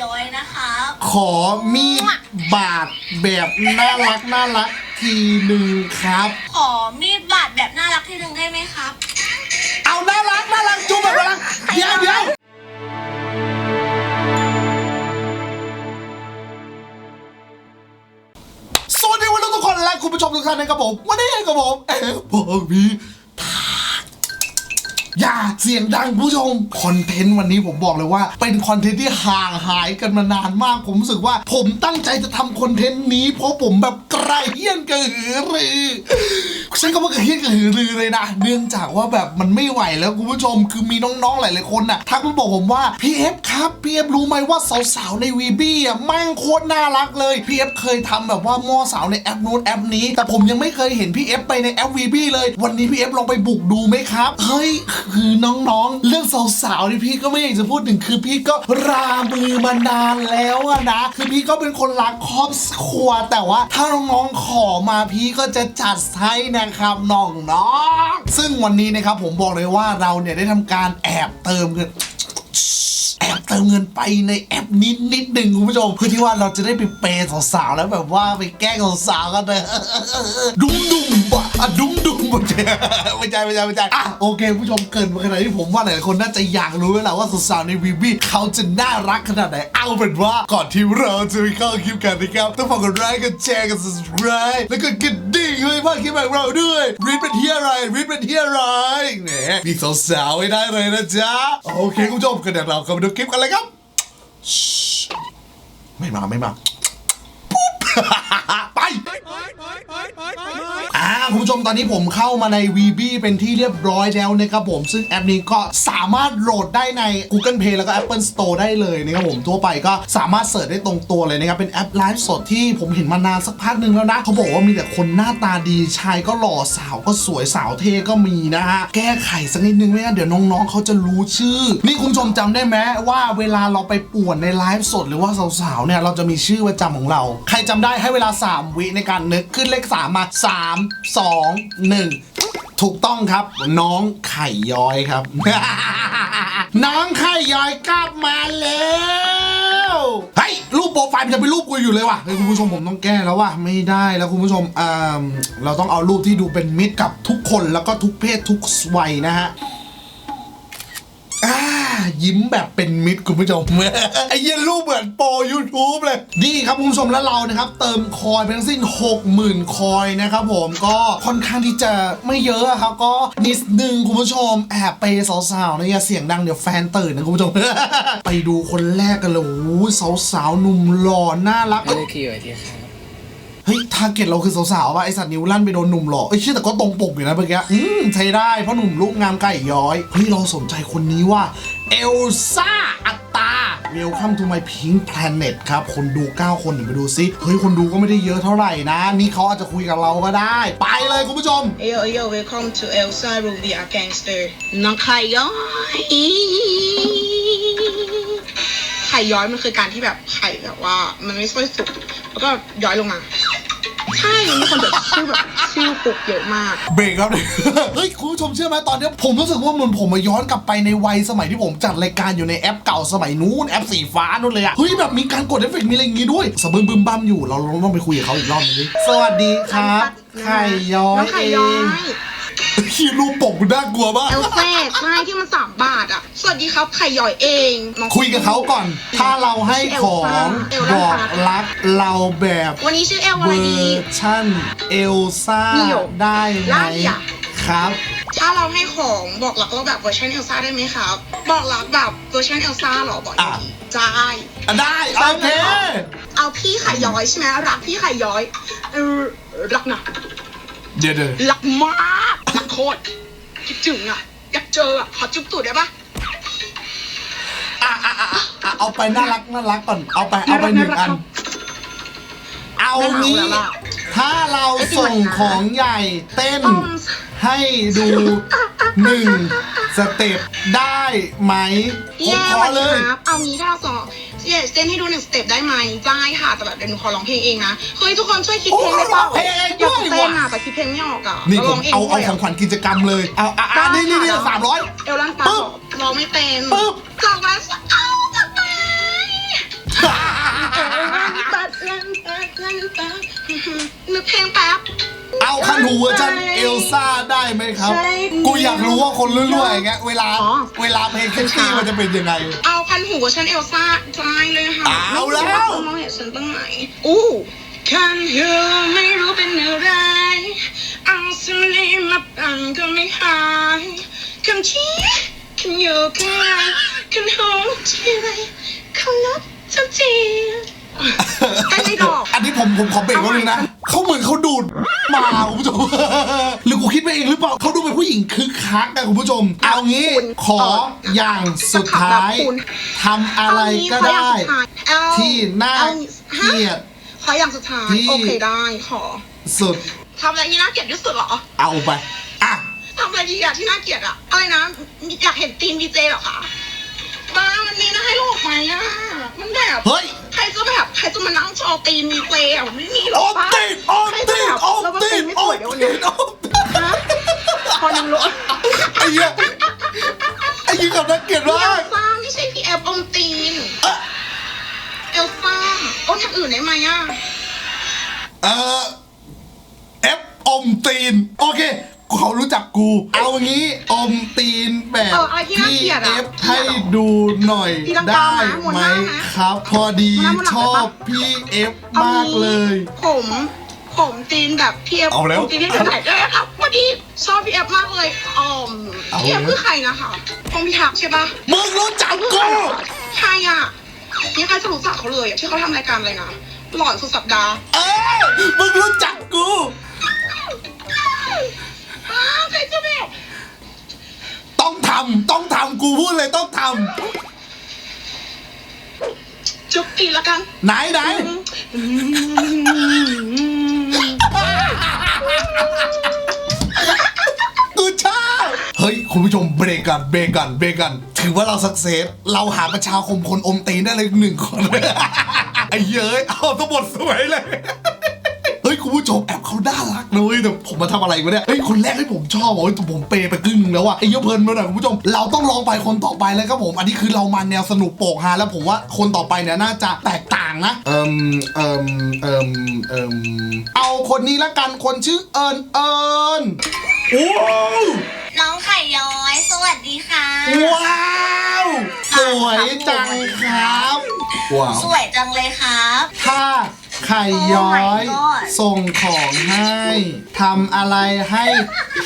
ย้อยนะคะขอมีดบาดแบบน่ารักน่ารักทีหนึ่งครับ ขอมีดบาดแบบน่ารักที่หนึ่งได้ไหมครับ เอาน่ารักน่ารักจุ๊บแบบน่ารักเดี๋ยวเดี๋ยวสวัสดีวันนี้ทุกคนและคุณผู้ชมทุกท่านนะครับผมวันนี้กับผมเอฟบอมี อย่าเสียงดังผู้ชมคอนเทนต์วันนี้ผมบอกเลยว่า เป็นคอนเทนต์ที่ห่างหายกันมานานมาก ผมรู้สึกว่า ผมตั้งใจจะทำคอนเทนต์นี้เพราะผมแบบ กระเฮี้ยนกระหือรือใช้คำว่ากระเฮี้ยนกระหือรือเลยนะ เนื่องจากว่าแบบมันไม่ไหวแล้วคุณผู้ชมคือมีน้องๆหลายๆคนน่ะทักมาบอกผมว่าพี่เอฟครับพี่เอฟรู้ไหมว่าสาวๆในวีบี้อะแม่งโคตรน่ารักเลยพี่เอฟเคยทำแบบว่ามอสาวในแอปนู้นแอปนี้ แต่ผมยังไม่เคยเห็นพี่เอฟไปในแอปวีบี้เลย วันนี้พี่เอฟลองไปบุกดูไหมครับเฮ้ยคือน้องๆ เรื่องสาวๆนี่พี่ก็ไม่อยากจะพูดถึงคือพี่ก็รามือมานานแล้วอะนะคือพี่ก็เป็นคนรักครอบครัวแต่ว่าถ้าน้องๆ ขอมาพี่ก็จะจัดให้นะครับน้องๆซึ่งวันนี้นะครับผมบอกเลยว่าเราเนี่ยได้ทำการแอบเติมเงิน อบเติมเงินไปในแอปนิดนิดหนึ่งคุณผู้ชมเพื่อที่ว่าเราจะได้ไปเปย์สาวๆแล้วแบบว่าไปแกล้งสาวๆกันเลยดุ้มดุ้มบะอะดุ้มดุ้มบะไม่ใช่ไม่ใช่ไม่ใช่อะโอเคผู้ชมเกินมาขนาดนี้ผมว่าหลายคนน่าจะอยากรู้แล้วแหละว่าสาวๆในวีบีเขาจะน่ารักขนาดไหนเอาเป็นว่าก่อนที่เราจะไปเข้าคลิปกันนะครับต้องฝากกดไลค์กดแชร์กด subscribe แล้วก็กระดิ่ให้พลาดคลิปแบบเราด้วยรีดเป็นที่อะไรรีดเป็นที่อะไรแหมมีสาวๆให้ได้เลยนะจ๊ะ โอเคคุณผู้ชมก็เดี๋ยวเราเข้าไปดูคลิปกันเลยครับ ไม่มาไม่มา ปุ๊บ ไป คุณผู้ชมตอนนี้ผมเข้ามาใน VB เป็นที่เรียบร้อยแล้วนะครับผม ซึ่งแอปนี้ก็สามารถโหลดได้ใน Google Play แล้วก็ Apple Store ได้เลยนะครับผมทั่วไปก็สามารถเสิร์ชได้ตรงตัวเลยนะครับ เป็นแอปไลฟ์สดที่ผมเห็นมานานสักพักหนึ่งแล้วนะ เขาบอกว่ามีแต่คนหน้าตาดีชายก็หล่อสาวก็สวยสาวเท่ก็มีนะฮะ แก้ไขสักนิดนึงไม่งั้นเดี๋ยวน้องๆเขาจะรู้ชื่อ นี่คุณผู้ชมจำได้ไหมว่าเวลาเราไปป่วนในไลฟ์สดหรือว่าสาวๆเนี่ยเราจะมีชื่อประจำของเรา ใครจำได้ให้เวลา 3 วิในการนึกขึ้นเลข3มา 3 2 1 ถูกต้องครับ น้องไข่ย้อยครับ น้องไข่ย้อยกลับมาแล้วเฮ้ยรูปโปรไฟล์มันจะเป็นรูปกูอยู่เลยว่ะเฮ้ยคุณผู้ชมผมต้องแก้แล้วว่ะไม่ได้แล้วคุณผู้ชมอ่าเราต้องเอารูปที่ดูเป็นมิตรกับทุกคนแล้วก็ทุกเพศทุกวัยนะฮะ ยิ้มแบบเป็นมิตรคุณผู้ชม ไอ้เหี้ยรูปเหมือนโปร YouTube เลยดีครับคุณผู้ชมแล้วเรานะครับ เติมคอยเป็นทั้งสิ้น 60,000 คอยนะครับผมก็ค่อนข้างที่จะไม่เยอะครับก็นิดนึงคุณผู้ชมแอบไปย์สาวๆนะอย่าเสียงดังเดี๋ยวแฟนตื่นนะคุณผู้ชม ไปดูคนแรกกันเลยโอ้สาวๆหนุ่มหล่อน่ารักไม่ได้ขี่ไว้ที่ครับเฮ้ย ทาร์เก็ตเราคือสาวๆว่ะไอสัตว์นิ้วลั่นไปโดนหนุ่มหล่อเอ้ยเชื่อแต่ก็ตรงปกอยู่นะเมื่อกี้อืมใช้ได้เพราะหนุ่มลูกงามไก่ย้อย เฮ้ย เราสนใจคนนี้ว่า เอลซ่าอัตตา Welcome to my pink planet ครับ คนดู 9 คนเดี๋ยวไปดูซิ เฮ้ย คนดูก็ไม่ได้เยอะเท่าไหร่นะ นี่เขาอาจจะคุยกับเราก็ได้ ไปเลยคุณผู้ชม Yo, yo, welcome to Elsa Ruby a Gangster น้องไข่ย้อยไข่ย้อยมันคือการที่แบบไข่แบบว่า มันไม่ค่อยสุกแล้วก็ย้อยลงมา ใช่มีคนแบบชื่อแบบชื่อปุกเยอะมาก เบรกครับ เฮ้ยคุณผู้ชมเชื่อไหมตอนเนี้ยผมรู้สึกว่าเหมือนผมมาย้อนกลับไปในวัยสมัยที่ผมจัดรายการอยู่ในแอปเก่าสมัยนู้นแอปสีฟ้านู่นเลยอะเฮ้ยแบบมีการกดเอฟเฟกต์มีอะไรอย่างงี้ด้วยสะบึมบึมบัมอยู่เราเราต้องไปคุยกับเขาอีกรอบนึงดิสวัสดีครับ ไข่ย้อยน้องไข่เอย้อย ง คีรูปปกมันน่ากลัวมาก เอลเซ่ใช่ที่มันสามบาทอะ สวัสดีครับไข่ย้อยเองน้อง คุยกับเขาก่อน ถ้าเราให้ของเอลบซ่า อกรักเราแบบวันนี้ชื่อเอลเวอะไรอดี ร์ชั่นเอลซ่านี่หยกได้ไหมไล่อะครับ ถ้าเราให้ของบอกรักเราแบบเวอร์ชันเอลซ่าได้ไหมครับ บอกรักแบบเวอร์ชันเอลซ่าเหรอบอกอะ ดีใช่อะได้ โอเค เอาพี่ไข่ย้อยใช่ไหมรักพี่ไข่ย้อยเออรักนะ เดี๋ยวเดี๋ยวรักมากรักโคตรคิดถึงอะอยากเจออะขอจุ๊บตูดได้ปะอะอะอะอะเอาไปน่ารักน่ารักก่อนเอาไปเอาไปหนึ่งน่ารักอัน เอางี้น่ารักแล้วล่ะถ้าเราส่งของใหญ่เต้นอืมให้ดูหนึ่ง สเต็ปได้ไหมผมขเลย ครับเอางี้ถ้าเราต่อเย่เต้นให้ดูหนึ่งสเต็ปได้ไหมได้ค่ะแต่แบบเดี๋ยวหนูขอร้องเพลงเองนะเฮ้ยทุกคนช่วยคิดเพลงได้เป่าโยร้อเพลงเอยว่เต้นอะแต่คิดเพลงไม่ออกอะนี่ผร้มงเอาเอาของขวัญกิจกรรมเลย เอาอะอะนี่นี่สามร้อย เอลังตาปึ๊ร้องไม่เต็นปึ๊บ จับมาเอาจัไปเอลลันตาเอลลันตาเอลลันตาหนเพลงแป๊บ เอาคันหูเวอร์ชันเอลซ่าได้ไหมครับใช่กูอยากรู้ว่าคนรุ่นๆอย่างเงี้ยเวลาอ๋อเวลาเพลงเซ็กซี่มันจะเป็นยังไง เอาพันหูฉันเอลซ่าใจเลยค่ะเอาแล้วมองเห็นฉันตั้งไหนอู้คันหูไม่รู้เป็นอะไรเอาสลีมาปั่นก็ไม่หายคันชี้คันอยู่กันไรคันหูที่ไรคันลับทันทีใกล้ไม่ดอกอันนี้ผมผมขอเบรกไว้นึงนะ เขาเหมือนเขาดูดมาคุณผู้ชม หรือกูคิดไปเองหรือเปล่าเขาดูเป็นผู้หญิงคึกคักนะคุณผู้ชม เอางี้ขออย่างสุดท้ายทำอะไรก็ได้เอาที่น่าเอาเกลียดขออย่างสุดท้ายที่โอเคได้ขอ สุดทำอะไรที่น่าเกลียดที่สุดเหรอ เอาไปอะทำอะไรดีอะที่น่าเกลียดอะอะไรนะอยากเห็นตีนดีเจเหรอคะ บ้ามันมีนะให้โลกไหมอะมันแบบเฮ้ย ใครจะแบบใครจะมานั่งจอตีนดีเจอะมันไม่มีหรโออกมปะตีนโอมใครจะตีนแบบโอมแล้วมันตีตีนนไม่โอสวมยเดี๋ยวตีนี้นโอมตีนฮะพอยังรู้ไอ้เหี้ยไอ้ยี่กับนักเกลียดเอมาลกซ่าไม่ใช่พี่แอฟอมตีน เอ่อเอลซ่าโอ้ทางอื่นได้ไหมอะเออเอฟอมตีน โอเค เขารู้จักกู เอางี้อมตีนแบบเอออะไรที่น่าพี่เกลียดเออะฟให้ดูหน่อยตีลังกาได้หมุนไหมหน้านะ ครับ พอดีหมุนหน้าหมุนหลังชอบได้ปะพี่เอฟเอามากงี้เลย ผม ผมตีนแบบพี่เอฟเอาแล้วผมตีนที่ไหนได้ครับพอดีชอบพี่เอฟมากเลยอ๋อมเอาพี่เอฟแล้ว คือใครนะคะพงพิทักษ์ใช่ปะมึงรู้จักกู ใครอะนี่ใครจะรู้จักเขาเลยอะที่เขาทำรายการอะไรนะหลอนสุดสัปดาห์ เออมึงรู้จักกูำต้องทำกูพูดเลยต้องทจุกกีละกันำไหนไหนกูชอบเฮ้ย คุณผู้ชมเบรกกันเบรกกันเบรกกัน ถือว่าเราสักเซสเราหาประชาคมคนอมตีนได้เลยหนึ่งคน ไอ้เย้ยเอาทั้งหมดสวยเลยเฮ้ย คุณผู้ชมแอบเขาน่ารักนะเว้ยแต่ผมมาทำอะไรวะเนี่ยเฮ้ยคนแรกที่ผมชอบอะเฮ้ยแต่ผมเปย์ไปครึ่งนึงแล้วอะไอ้เหี้ยเพลินมาหน่อยคุณผู้ชม เราต้องลองไปคนต่อไปเลยครับผม อันนี้คือเรามาแนวสนุกโปกฮาแล้วผมว่าคนต่อไปเนี่ยน่าจะแตกต่างนะ เอิมเอิมเอิมเอิมเอาคนนี้ละกันคนชื่อเอิญเอิญโอ้น้องไข่ย้อย สวัสดีค่ะ ว้าวสวยจังครับว้าวสวยจังเลยครับ ถ้า ไข่ย้อย Oh my god ส่งของให้ทำอะไรให้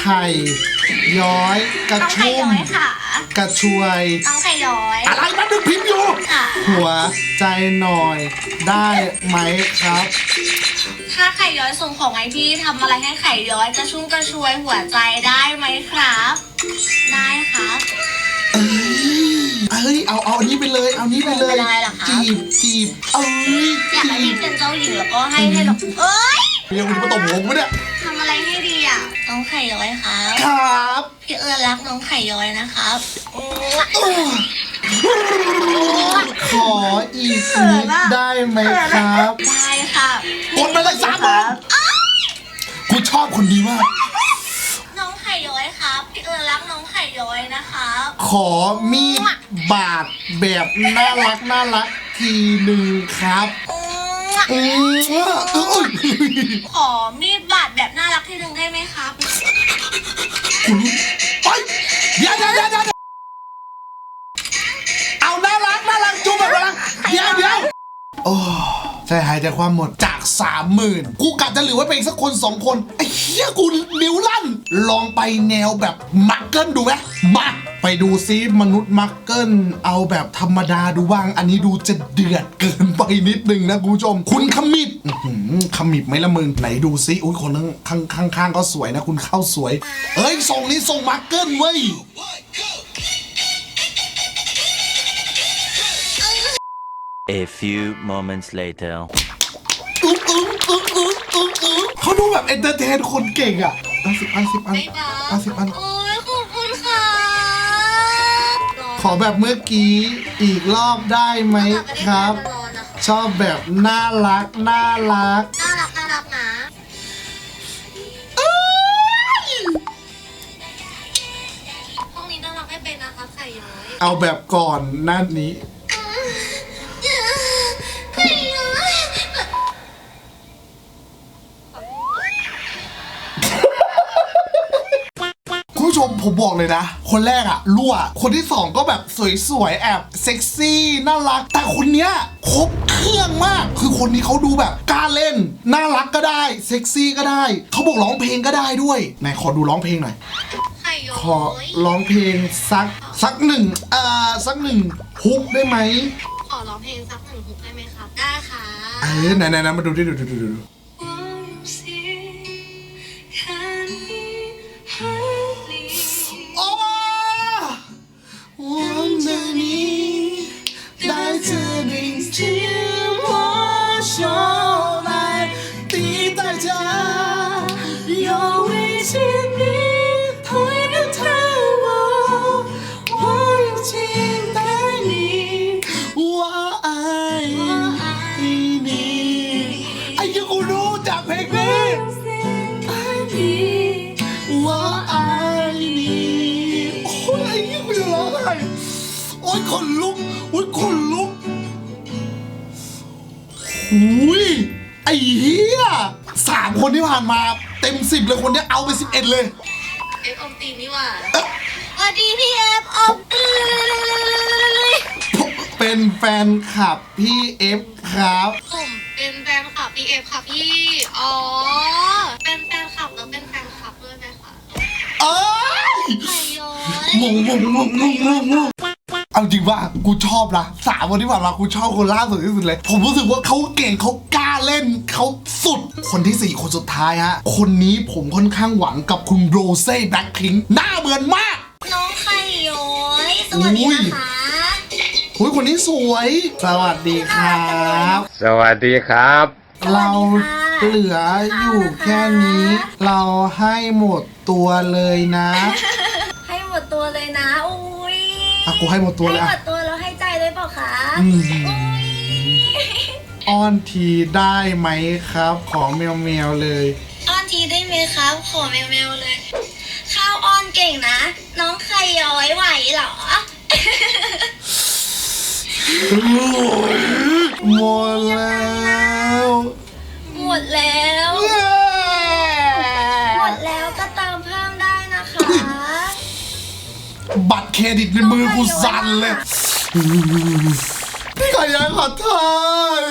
ไข่ย้อย กระน้องไข่ชุ่ย้มอยค่ะ กระชวย น้องไข่ย้อยอะไรมันดูพิมพ์อยู่ ค่ะ หัวใจหน่อยได้ไหมครับ ถ้าไข่ย้อยส่งของให้พี่ทำอะไรให้ไข่ย้อยกระชุ่มกระชวยหัวใจได้ไหมครับ ได้ครับเอ้ย เอ้ยเอาเอาอันนี้ไปเลย เอานี้ไปเลย เป็นอะไรล่ะคะจีบจีบเอ้ยอยากให้จีพี่บเป็นเจ้าหญิงแล้วก็ให้ให้เราเอ้ยเดี๋ยวคุณจะมาตบผมปะเนี่ยทำอะไรให้ดีอะน้องไข่ย้อยครับครับพี่เอิญรักน้องไข่ย้อยนะครับขออีกนิดได้ไหมครับได้ค่ะกดไปเลยสามหมื่นกูชอบคนดีมาก น้องไข่ย้อยครับ พี่เอิญรัก น้องไข่ย้อยนะครับขอมีดบาดแบบน่ารักน่ารักทีหนึ่งครับอืมเอ้ยขอมีดบาดแบบน่ารักที่หนึ่งได้ไหมครับ คุณ ใจหายใจความหมดจากสามหมื่นกูกะจะเหลือไว้เป็นสักคนสองคนไอ้เหี้ยกูนิ้วลั่น ลองไปแนวแบบมักเกิลดูไหมมาไปดูซิมนุษย์มักเกิลเอาแบบธรรมดาดูบ้าง อันนี้ดูจะเดือดเกินไปนิดนึงนะคุณผู้ชม คุณขมิบขมิบไหมละมึงไหนดูซิอุ้ยคนข้างข้างข้างๆก็สวยนะ คุณเข้าสวยเอ้ยทรงนี้ทรงมักเกิลเว้ย A few moments later. อึ้งอึ้งอึ้งอึ้งอึ้งอึ้งเขาดูแบบเอนเตอร์เทนคนเก่งอะอันสิบอันสิบอันไม่บาอันสิบอัน โอ้ยขอบคุณค่ะขอแบบเมื่อกี้อีกรอบได้ไหมครับ ชอบแบบน่ารักน่ารัก น่ารักน่ารักนะห้องนี้น่ารักไม่เป็นนะคะไข่ย้อยเอาแบบก่อนหน้านี้ ผมบอกเลยนะ คนแรกอะรั่ว คนที่สองก็แบบสวยๆแอบเซ็กซี่น่ารัก แต่คนเนี้ยครบเครื่องมาก คือคนนี้เขาดูแบบกล้าเล่น น่ารักก็ได้เซ็กซี่ก็ได้ เขาบอกร้องเพลงก็ได้ด้วยไหนขอดูร้องเพลงหน่อย ไข่ย้อยขอร้องเพลงสักสักหนึ่งอ่าสักหนึ่งฮุกได้ไหมขอร้องเพลงสักหนึ่งฮุกได้ไหมครับ ได้ค่ะ เออไหนไหนไหนมาดูดิดูดูดูดู ยขนลุกโอ้ยขนลุกหุยไอ้เหี้ยสามคนที่ผ่านมาเต็มสิบเลยคนเนี้ยเอาไปสิบเอ็ดเลย เอฟอมตีนนี่หว่าสวัสดีพี่เอฟอมตีนเป็นแฟนคลับพี่เอฟครับ ผมเป็นแฟนคลับพี่เอฟค่ะพี่ อ๋อ เป็นแฟนคลับแล้วเป็นแฟนคลับด้วยไหมคะเอ้ยไข่ย้อย งงงงงงงงงง เอาจริงว่ากูชอบนะสามคนที่ผ่านมากูชอบคนล่าสุดที่สุดเลย ผมรู้สึกว่าเขาเก่งเขากล้าเล่นเขาสุด คนที่สี่คนสุดท้ายฮะ คนนี้ผมค่อนข้างหวังกับคุณโรเซ่แบ็คพิงหน้าเหมือนมาก น้องไข่ย้อยสวัสดีนะคะอุ้ยคนนี้สวย สวัสดีครับ สวัสดีครับ เราเหลืออยู่แค่นี้ เราให้หมดตัวเลยนะ ให้หมดตัวเลยนะอุ้ยอะ กูให้หมดตัวเลยให้หมอะ ดตัวแล้วให้ใจเลยเปล่าคะอืม อุ้ยอ้อนทีได้ไหมครับ ขอแมวแมวๆเลย อ้อนทีได้ไหมครับ ขอแมวๆเลย ข้าวอ้อนเก่งนะ น้องไข่ย้อยไหวเหรอ หมดแล้ ดิตในมือกูสั่นเลย พี่ขอยังขอโทษ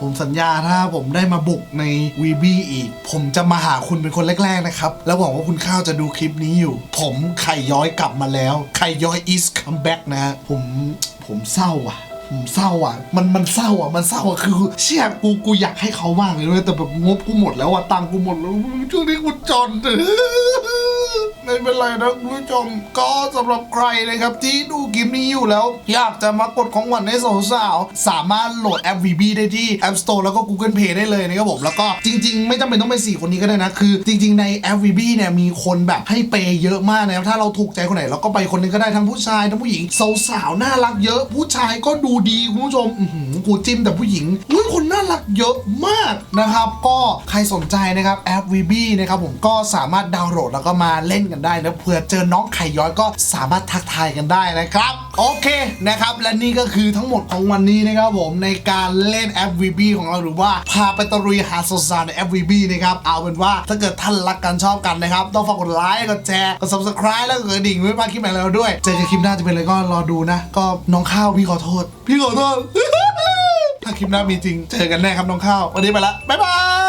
ผมสัญญาถ้าผมได้มาบุกในวีบีอีก ผมจะมาหาคุณเป็นคนแรกๆนะครับ แล้วหวังว่าคุณข้าวจะดูคลิปนี้อยู่ ผมไข่ย้อยกลับมาแล้วไข่ย้อย is come back นะฮะผมผมเศร้าอะผมเศร้าอะ มันมันเศร้าอะ มันเศร้าอะ คือเชี่ยกูกูอยากให้เขามากเลยแต่แบบงบกูหมดแล้วอะตังกูหมดแล้วช่วงนี้กูจน ไม่เป็นไรนะคุณผู้ชมก็สำหรับใครนะครับที่ดูคลิปนี้อยู่แล้ว อยากจะมากดของขวัญให้สาวๆสามารถโหลดแอป VB ได้ที่ App Store แล้วก็ Google Play ได้เลยนะครับผมแล้วก็จริง ๆ ไม่จำเป็นต้องเป็น4คนนี้ก็ได้นะ คือ จริง ๆ ในแอป VB เนี่ยมีคนแบบให้เปย์เยอะมากนะครับถ้าเราถูกใจคนไหนเราก็ไปคนนึงก็ได้ทั้งผู้ชายทั้งผู้หญิงสาวๆน่ารักเยอะ ผู้ชายก็ดูดีคุณผู้ชมอืกูจิ้มแต่ผู้หญิงอุ้ยคนน่ารักเยอะมากนะครับ ก็ใครสนใจนะครับแอป VB นะครับผมก็สามารถดาวน์โหลดแล้วก็มาเล่นกันได้นะเผื่อเจอน้องไข่ย้อยก็สามารถทักทายกันได้นะครับ โอเคนะครับและนี่ก็คือทั้งหมดของวันนี้นะครับผมในการเล่นแอป VB ของเราหรือว่าพาไปตะลุยหาสาวๆในแอป VB นะครับเอาเป็นว่าถ้าเกิดท่านรักกันชอบกันนะครับต้องฝากกดไลค์กดแชร์กด subscribe แล้วก็กดดิ่งไว้พลาดคลิปใหม่เราด้วย เจอกันคลิปหน้าจะเป็นอะไรก็รอดูนะ ก็น้องข้าวพี่ขอโทษ พี่ขอโทษถ้าคลิปหน้ามีจริง เจอกันแน่ครับน้องข้าว วันนี้ไปละ บ๊ายบาย